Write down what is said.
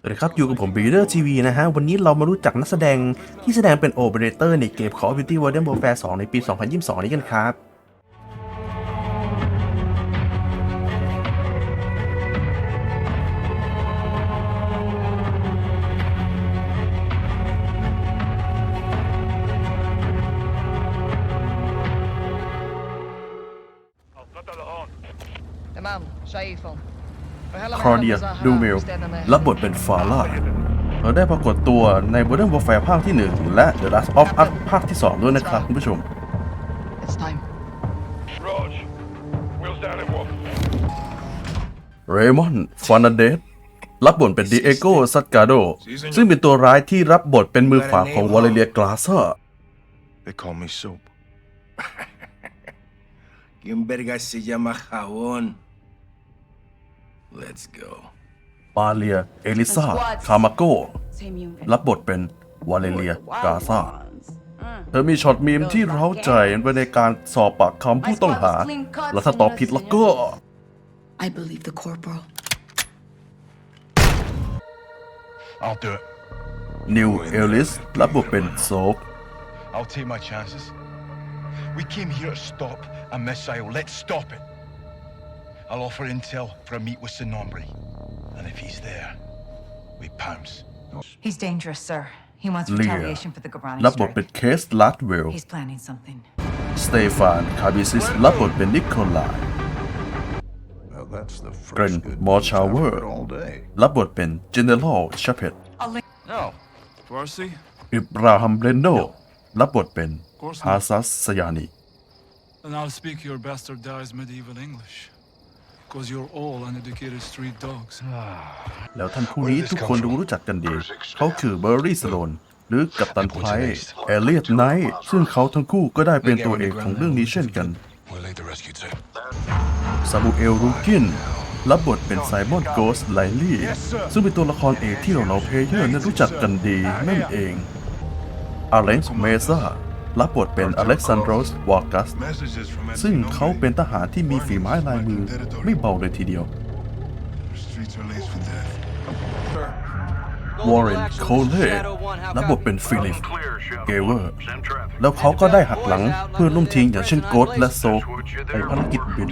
สวัสดีครับ อยู่กับผมบีเดอร์ทีวีนะฮะ วันนี้เรามารู้จักนักแสดงที่แสดงเป็นโอเปอเรเตอร์ในเกม Call of Duty Modern Warfare 2 ในปี 2022 นี้กันครับ تمام شايفهم คอร์เดียดูมิลรับบทเป็นฟาร่าเราได้ปรากฏตัวในบ o d e r n Warfare ภาคที่ 1 และ The Last of Us ภาคที่ 2 ด้วยนะครับคุณผู้ชม เรมอนฟอนเดสรับบทเป็นดีเอโกซัตกาโด ซึ่งเป็นตัวร้ายที่รับบทเป็นมือขวาของวอลเลเลียกลาเซอร์ They call me soup. Quien verga. Let's go. ปาเลีย เอลิซาคามาโกรับบทเป็นวาเลเลีย กาซาเธอมีช็อตมีมที่เร้าใจไว้ในการสอบปากคำผู้ต้องหา และถ้าตอบผิดแล้วก็ I believe the corporal. I'll do it. นิวเอลิสรับบทเป็นโซก I'll take my chances. We came here to stop a missile. Let's stop it. I'll offer intel for a meet with Sonombre. And if he's there, we pounce. He's dangerous, sir. He wants เลีย retaliation for the Gabrani รับบทเป็น strike. เคสลัดเวล He's planning something. สเตฟาน คาบิซิส รับบทเป็นนิโคลาย Well, that's the first Gren good Morshower. news I've heard all day. รับบทเป็นเจเนอเรลชาเพต No. Farsi? อิบราฮัมเบรนโด รับบทเป็นฮาซัสสยานี And I'll speak your bastardized medieval English. Because you're all uneducated street dogs. แล้วท่านผู้นี้ทุกคนรู้รู้จักกันดี เขาคือเบอร์รี่สโลนหรือกัปตันไพร์เอเลียตไนท์ซึ่งเขาทั้งคู่ก็ได้เป็นตัวเอกของเรื่องนี้เช่นกัน We'll lead the rescue team. ซาบูเอลรูกินรับบทเป็นไซมอนโกสไลลี่ ซึ่งเป็นตัวละครเอกที่เราเราเพลเยอร์นั้นรู้จักกันดีนั่นเองอเล็กซ์เมซ่า รับบทเป็นอเล็กซานโดรสวอกัส ซึ่งเขาเป็นทหารที่มีฝีไม้ลายมือไม่เบาเลยทีเดียววอร์เรนโคเล่รับบทเป็นฟิลิปเกเวอร์ แล้วเขาก็ได้หักหลังเพื่อนร่วมทีมอย่างเช่นโกดและโซในภารกิจบิน